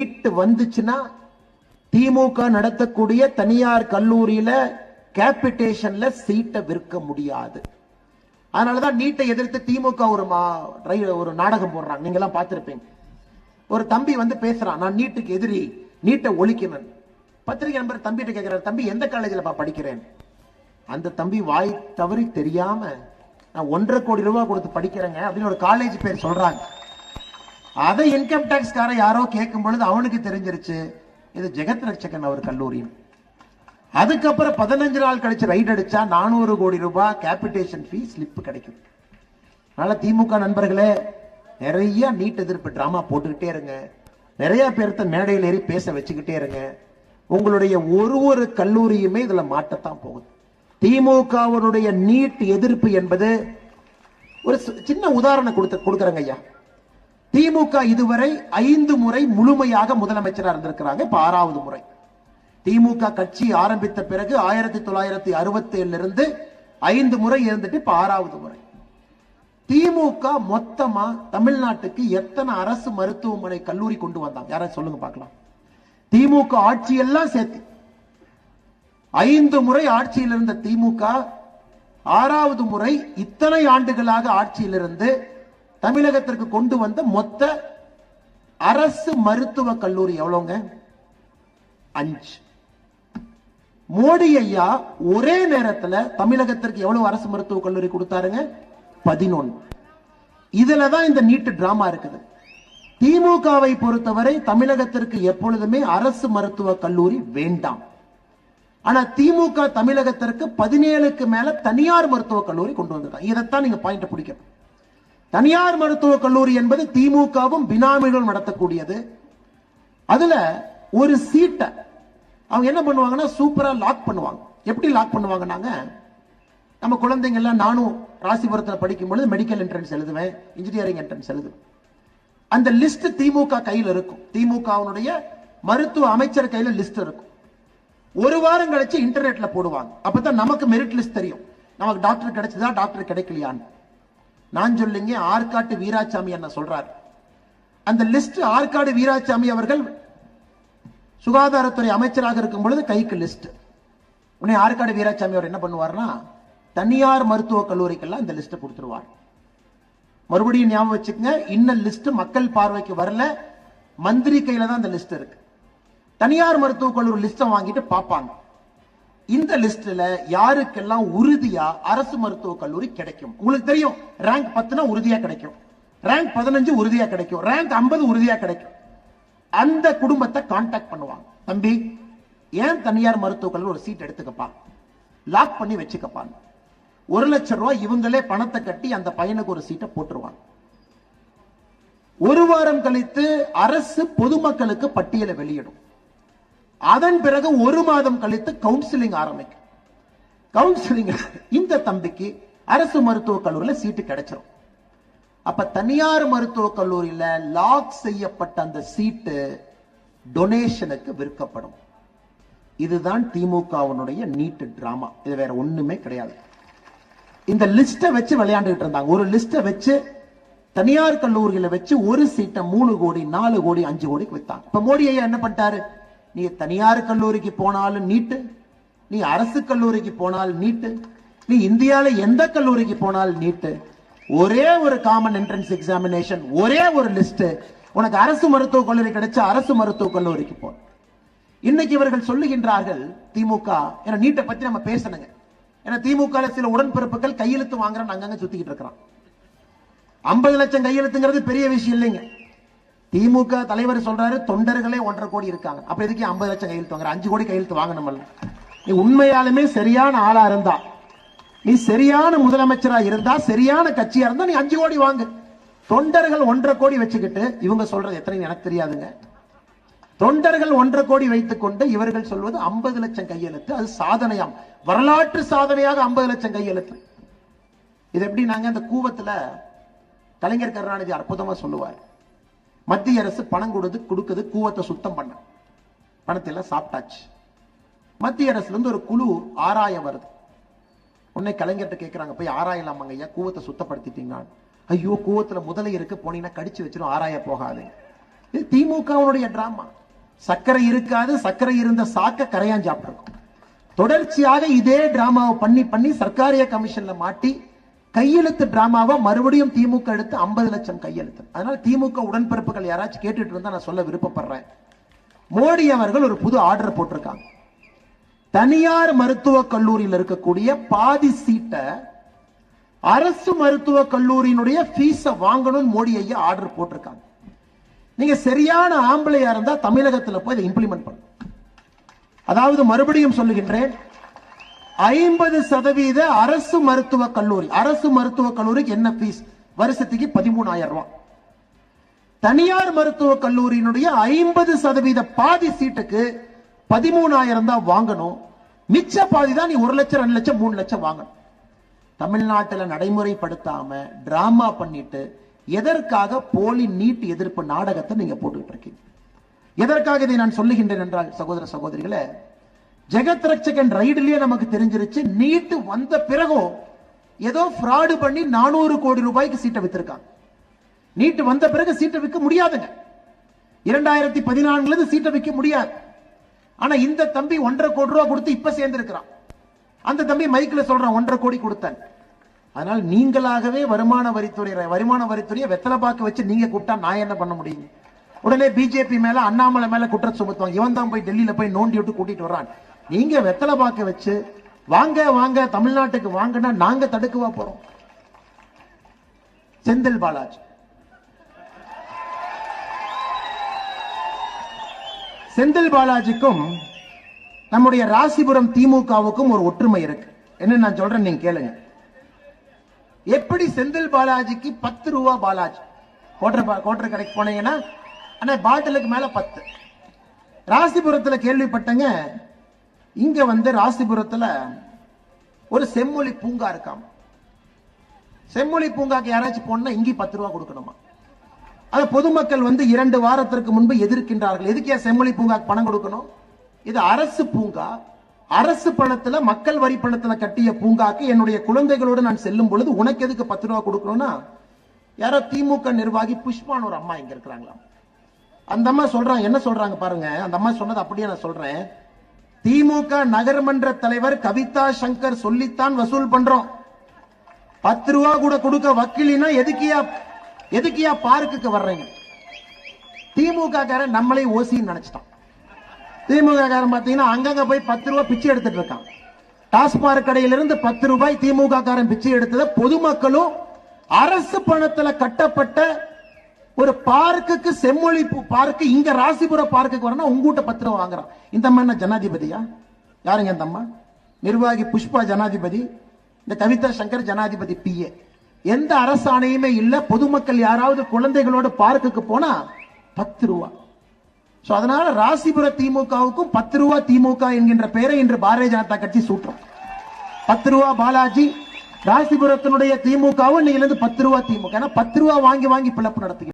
சீட்டு வந்துச்சுன்னா திமுக நடத்தக்கூடிய தனியார் கல்லூரியில கேபிட்டேஷன்ல சீட்டை விற்க முடியாது. அதனாலதான் நீட்டை எதிர்த்து திமுக ஒரு மா- ஒரு நாடகம் போடுறாங்க. நீங்க எல்லாம் பார்த்திருப்பீங்க. ஒரு தம்பி வந்து பேசுறான் நான் நீட்டுக்கு எதிரி நீட்டை ஒழிக்கணும். பத்திரிகை நம்பர் தம்பிகிட்ட கேட்கிறார் தம்பி எந்த காலேஜில் படிக்கிறேன்? அந்த தம்பி வாய் தவறி தெரியாம நான் ஒன்றரை கோடி ரூபாய் கொடுத்து படிக்கிறேங்க அப்படின்னு ஒரு காலேஜ் பேர் சொல்றாங்க. அதை இன்கம் டாக்ஸ் கார யாரோ கேட்கும் பொழுது அவனுக்கு தெரிஞ்சிருச்சு இது ஜெகத் ரட்சகன் அவர் கல்லூரியும். அதுக்கப்புறம் பதினஞ்சு நாள் கழிச்சு ரைட் அடிச்சா நானூறு கோடி ரூபாய் கேபிட்டேஷன் ஃபீ ஸ்லிப் கிடைக்கும். அதனால திமுக நண்பர்களே நிறைய நீட் எதிர்ப்பு டிராமா போட்டுக்கிட்டே இருங்க. நிறைய பேர்த்த மேடையில் ஏறி பேச வச்சுக்கிட்டே இருங்க. உங்களுடைய ஒரு ஒரு கல்லூரியுமே இதுல மாட்டத்தான் போகுது. திமுகவனுடைய நீட் எதிர்ப்பு என்பது ஒரு சின்ன உதாரணம் கொடுத்து கொடுக்குறேங்க ஐயா. திமுக இதுவரை ஐந்து முறை முழுமையாக முதலமைச்சரா இருந்திருக்கிறாங்க. இப்ப ஆறாவது முறை. திமுக கட்சி ஆரம்பித்த பிறகு ஆயிரத்தி தொள்ளாயிரத்தி அறுபத்தி ஏழுல இருந்து ஐந்து முறை இருந்துட்டு இப்ப ஆறாவது முறை. திமுக மொத்தமா தமிழ்நாட்டுக்கு எத்தனை அரசு மருத்துவமனை கல்லூரி கொண்டு வந்தாங்க? யாராவது சொல்லுங்க பார்க்கலாம். திமுக ஆட்சி எல்லாம் சேர்த்து. ஐந்து முறை ஆட்சியில் இருந்த திமுக ஆறாவது முறை இத்தனை ஆண்டுகளாக ஆட்சியில் இருந்து தமிழகத்திற்கு கொண்டு வந்த மொத்த அரசு மருத்துவ கல்லூரி எவ்வளவுங்க அஞ்சு. மோடி ஐயா ஒரே நேரத்துல தமிழகத்திற்கு எவ்வளவு அரசு மருத்துவ கல்லூரி கொடுத்தாருங்க? பதினொன்னு. இதுலதான் இந்த நீட்டு டிராமா இருக்குது. திமுகவை பொறுத்தவரை தமிழகத்திற்கு எப்பொழுதுமே அரசு மருத்துவ கல்லூரி வேண்டாம். ஆனா திமுக தமிழகத்திற்கு பதினேழுக்கு மேல தனியார் மருத்துவக் கல்லூரி கொண்டு வந்திருக்காங்க இதைத்தான் நீங்க பாயிண்ட் பிடிக்கணும். தனியார் மருத்துவக் கல்லூரி என்பது திமுகவும் பினாமிகளும் நடத்தக்கூடியது. அதுல ஒரு சீட்டை அவங்க என்ன பண்ணுவாங்கன்னா சூப்பரா லாக் பண்ணுவாங்க. எப்படி லாக் பண்ணுவாங்கன்னாங்க? நம்ம குழந்தைங்க எல்லாம் நானும் ராசிபுரத்தில் படிக்கும் பொழுது மெடிக்கல் என்ட்ரன்ஸ் எழுதுவேன் இன்ஜினியரிங் என்ட்ரன்ஸ் எழுதுவேன். அந்த லிஸ்ட் திமுக கையில் இருக்கும். திமுகவினுடைய மருத்துவ அமைச்சர் கையில் லிஸ்ட் இருக்கும். ஒரு வாரம் கழிச்சு இன்டர்நெட்ல போடுவாங்க. அப்பதான் நமக்கு மெரிட் லிஸ்ட் தெரியும். நமக்கு டாக்டர் கிடைச்சதா டாக்டர் கிடைக்கலையான்னு. நான் சொல்லுங்க ஆற்காட்டு வீராசாமி என்ன சொல்றார்? அந்த லிஸ்ட் ஆற்காடு வீராசாமி அவர்கள் சுகாதாரத்துறை அமைச்சராக இருக்கும் பொழுது கைக்கு லிஸ்ட் உடனே ஆற்காடு வீராசாமி அவர் என்ன பண்ணுவார்னா தனியார் மருத்துவக் கல்லூரிக்கெல்லாம் இந்த லிஸ்ட் கொடுத்துருவார். மறுபடியும் ஞாபகம் வச்சுக்கங்க இன்னும் லிஸ்ட் மக்கள் பார்வைக்கு வரல மந்திரி கையில தான் அந்த லிஸ்ட் இருக்கு. தனியார் மருத்துவக் கல்லூரி லிஸ்ட்டை வாங்கிட்டு பார்ப்பாங்க. இந்த லிஸ்ட்ல யாருக்கெல்லாம் உறுதியா அரசு மருத்துவக் கல்லூரி கிடைக்கும்? உங்களுக்கு தெரியும் ரேங்க் பத்துனா உறுதியா கிடைக்கும். ரேங்க் பதினஞ்சு உறுதியா கிடைக்கும். ரேங்க் ஐம்பது உறுதியா கிடைக்கும். அந்த குடும்பத்தை கான்டாக்ட் பண்ணுவாங்க. தம்பி ஏன் தனியார் மருத்துவக் கல்லூரி ஒரு சீட் எடுத்துக்கப்பா? லாக் பண்ணி வச்சுக்கப்பாங்க ஒரு லட்சம் ரூபாய் இவங்களே பணத்தை கட்டி அந்த பையனுக்கு ஒரு சீட்டை போட்டுருவாங்க. ஒரு வாரம் கழித்து அரசு பொதுமக்களுக்கு பட்டியலை வெளியிடும். அதன் பிறகு ஒரு மாதம் கழித்து கவுன்சிலிங் ஆரம்பிக்கும். கவுன்சிலிங் இந்த தம்பிக்கு அரசு மருத்துவக் கல்லூரியில் சீட்டு கிடைச்சிரும். அப்ப தனியார் மருத்துவக் கல்லூரியில லாக் செய்யப்பட்ட அந்த சீட்டு டொனேஷனுக்கு விற்கப்படும். இதுதான் திமுகவினுடைய நீட்டு டிராமா இது வேற ஒண்ணுமே கிடையாது. இந்த லிஸ்ட்டை வச்சு விளையாண்டுகிட்டு இருந்தாங்க. ஒரு லிஸ்ட்டை வச்சு தனியார் கல்லூரியில வச்சு ஒரு சீட்டை மூணு கோடி நாலு கோடி அஞ்சு கோடிக்கு வித்தாங்க. இப்ப மோடி ஐயா என்ன பண்ணிட்டாரு? நீ தனியார் கல்லூரிக்கு போனாலும் நீட்டு. நீ அரசு கல்லூரிக்கு போனால் நீட்டு. நீ இந்தியால எந்த கல்லூரிக்கு போனாலும் நீட்டு. ஒரே ஒரு காமன் என்ட்ரன்ஸ் எக்ஸாமினேஷன் ஒரே ஒரு லிஸ்ட் உனக்கு அரசு மருத்துவக் கல்லூரி கிடைச்சா அரசு மருத்துவக் கல்லூரிக்கு போ. இன்னைக்கு இவர்கள் சொல்லுகின்றார்கள் திமுக ஏன்னா நீட்டை பத்தி நம்ம பேசணுங்க. ஏன்னா திமுக சில உடன்பிறப்புகள் கையெழுத்து வாங்குறான்னு அங்கங்க சுத்திக்கிட்டு இருக்கிறான். ஐம்பது லட்சம் கையெழுத்துங்கிறது பெரிய விஷயம் இல்லைங்க. திமுக தலைவர் சொல்றாரு தொண்டர்களே ஒன்றரை கோடி இருக்காங்க. அப்ப எதுக்கு ஐம்பது லட்சம் கையெழுத்து வாங்குற? அஞ்சு கோடி கையெழுத்து வாங்கணும்ல நீ உண்மையாலுமே சரியான ஆளா இருந்தா நீ சரியான முதலமைச்சரா இருந்தா சரியான கட்சியா இருந்தா நீ அஞ்சு கோடி வாங்கு. தொண்டர்கள் ஒன்றரை கோடி வச்சுக்கிட்டு இவங்க சொல்றது எத்தனை எனக்கு தெரியாதுங்க. தொண்டர்கள் ஒன்றரை கோடி வைத்துக் கொண்டு இவர்கள் சொல்வது ஐம்பது லட்சம் கையெழுத்து. அது சாதனையாம். வரலாற்று சாதனையாக ஐம்பது லட்சம் கையெழுத்து. இது எப்படி நாங்க அந்த கூவத்துல கலைஞர் கருணாநிதி அற்புதமா சொல்லுவார். மத்திய அரசு பணம் கொடுத்து கொடுக்குது கூவத்தை சுத்தம் பண்ண. பணத்தை எல்லாம் சாப்பிட்டாச்சு. மத்திய அரசுல இருந்து ஒரு குழு ஆராய வருது. உன்னை கலைஞர்கிட்ட கேட்குறாங்க போய் ஆராயலாமாங்க ஐயா? கூவத்தை சுத்தப்படுத்திட்டீங்கன்னா? ஐயோ கூவத்துல முதலை இருக்கு போனீங்கன்னா கடிச்சு வச்சிடும் ஆராய போகாது இது திமுகவுடைய டிராமா. சர்க்கரை இருக்காது சர்க்கரை இருந்த சாக்க கரையான் சாப்பிட்டுருக்கும். தொடர்ச்சியாக இதே டிராமாவை பண்ணி பண்ணி சர்க்காரிய கமிஷன்ல மாட்டி கையெழுத்து டிராமாவை மறுபடியும் திமுக எடுத்து 50 லட்சம் கையெழுத்து. அதனால திமுக உடன்பிறப்புகள் யாராச்சும் கேட்டுட்டு இருந்தா நான் சொல்ல விருப்பப்படுறேன். மோடி அவர்கள் ஒரு புது ஆர்டர் போட்டிருக்காங்க. தனியார் மருத்துவக் கல்லூரியில் இருக்கக்கூடிய பாதி சீட்டை அரசு மருத்துவக் கல்லூரியினுடைய ஃபீஸை வாங்கணும்னு மோடி ஐயா ஆர்டர் போட்டிருக்காங்க. நீங்க சரியான ஆம்பளையா இருந்தா தமிழகத்தில் போய் இதை இம்ப்ளிமெண்ட் பண்ணும் அதாவது மறுபடியும் சொல்லுகின்றேன் ஐம்பது சதவீத அரசு மருத்துவக் கல்லூரி அரசு மருத்துவக் கல்லூரிக்கு என்ன பீஸ் வருஷத்துக்கு பதிமூணாயிரம் ரூபாய். தனியார் மருத்துவக் கல்லூரியினுடைய ஐம்பது சதவீத பாதி சீட்டுக்கு பதிமூணாயிரம் தான் வாங்கணும். மிச்ச பாதி தான் நீ ஒரு லட்சம் ரெண்டு லட்சம் மூணு லட்சம் வாங்கணும். தமிழ்நாட்டில் நடைமுறைப்படுத்தாம டிராமா பண்ணிட்டு எதற்காக போலி நீட் எதிர்ப்பு நாடகத்தை நீங்க போட்டுக்கிட்டு இருக்கீங்க? எதற்காக இதை நான் சொல்லுகின்றேன் என்றால் சகோதர சகோதரிகளை ஜெகத் ரட்சகன் ரைடுலயே நமக்கு தெரிஞ்சிருச்சு நீட்டு வந்த பிறகும் ஏதோ ஃப்ராடு பண்ணி நானூறு கோடி ரூபாய்க்கு சீட்டை வித்திருக்காங்க நீட்டு வந்த பிறகு சீட்டை விற்க முடியாதுங்க. இரண்டாயிரத்தி பதினான்குல இருந்து சீட்டை விற்க முடியாது. ஆனா இந்த தம்பி ஒன்றரை கோடி ரூபா கொடுத்து இப்ப சேர்ந்திருக்கிறான். அந்த தம்பி மைக்கில் சொல்றான் ஒன்றரை கோடி கொடுத்தேன். அதனால் நீங்களாகவே வருமான வரித்துறை வருமான வரித்துறையை வெத்தலை பாக்க வச்சு நீங்க கூப்பிட்டா நான் என்ன பண்ண முடியும்? உடனே பிஜேபி மேல அண்ணாமலை மேல குற்றம் சுமத்துவாங்க. இவன் தான் போய் டெல்லியில போய் நோண்டி விட்டு கூட்டிட்டு வர்றான். நீங்க வெத்தலை பாக்க வச்சு வாங்க வாங்க தமிழ்நாட்டுக்கு வாங்கன்னா நாங்க தடுக்கவா போறோம். செந்தில் பாலாஜி. செந்தில் பாலாஜிக்கும் நம்முடைய ராசிபுரம் திமுகவுக்கும் ஒரு ஒற்றுமை இருக்கு. என்ன நான் சொல்றேன் நீங்க கேளுங்க. எப்படி செந்தில் பாலாஜிக்கு பத்து ரூபா பாலாஜி? கோட்டர் பா- கோட்டர் கடைக்கு போனீங்கன்னா ஆனா பாட்டிலுக்கு மேல பத்து. ராசிபுரத்துல கேள்விப்பட்டங்க இங்க வந்து ராசிபுரத்துல ஒரு செம்மொழி பூங்கா இருக்காம. செம்மொழி பூங்காக்கு யாராச்சும் போனா இங்கே பத்து ரூபா கொடுக்கணுமா? அது பொதுமக்கள் வந்து இரண்டு வாரத்திற்கு முன்பு எதிர்க்கின்றார்கள். எதுக்கே செம்மொழி பூங்காக்கு பணம் கொடுக்கணும்? இது அரசு பூங்கா. அரசு பணத்துல மக்கள் வரி பணத்துல கட்டிய பூங்காக்கு என்னுடைய குழந்தைகளோடு நான் செல்லும் பொழுது உனக்கு எதுக்கு பத்து ரூபா கொடுக்கணும்னா யாரோ திமுக நிர்வாகி புஷ்பான்னு ஒரு அம்மா இங்க இருக்கிறாங்களாம். அந்த அம்மா சொல்றாங்க என்ன சொல்றாங்க பாருங்க? அந்த அம்மா சொன்னது அப்படியே நான் சொல்றேன். திமுக நகர்மன்ற தலைவர் கவிதா சங்கர் சொல்லித்தான் வசூல் பண்றோம். பத்து ரூபா கூட கொடுக்க வக்கீலினா எதுக்கியா எதுக்கியா பார்க்குக்கு வர்றீங்க? திமுக காரன் நம்மளே ஓசின்னு நினைச்சிட்டான். திமுக காரன் பாத்தீங்கன்னா அங்கங்க போய் பத்து ரூபாய் பிச்சை எடுத்துட்டு இருக்கான். டாஸ்மாக் கடையிலிருந்து பத்து ரூபாய் திமுக காரன் பிச்சை எடுத்தத பொதுமக்களும் அரசு பணத்துல கட்டப்பட்ட ஒரு பார்க்குக்கு செம்மொழி பார்க்கு இங்க ராசிபுர பார்க்குக்கு வரணும் உங்ககிட்ட பத்து ரூபா வாங்குறான். இந்த அம்மா என்ன ஜனாதிபதியா? யாருங்க இந்த அம்மா? நிர்வாகி புஷ்பா ஜனாதிபதி இந்த கவிதா சங்கர் ஜனாதிபதி பிஏ எந்த அரசாணையுமே இல்ல பொதுமக்கள் யாராவது குழந்தைகளோட பார்க்குக்கு போனா பத்து ரூபா. சோ அதனால ராசிபுர திமுகவுக்கும் பத்து ரூபா திமுக என்கின்ற பெயரை இன்று பாரதிய ஜனதா கட்சி சூட்டுறோம். பத்து ரூபா பாலாஜி ராசிபுரத்தினுடைய திமுகவும் இன்னைக்கு பத்து ரூபா திமுக. ஏன்னா பத்து ரூபா வாங்கி வாங்கி பிளப்பு நடத்துகிறோம்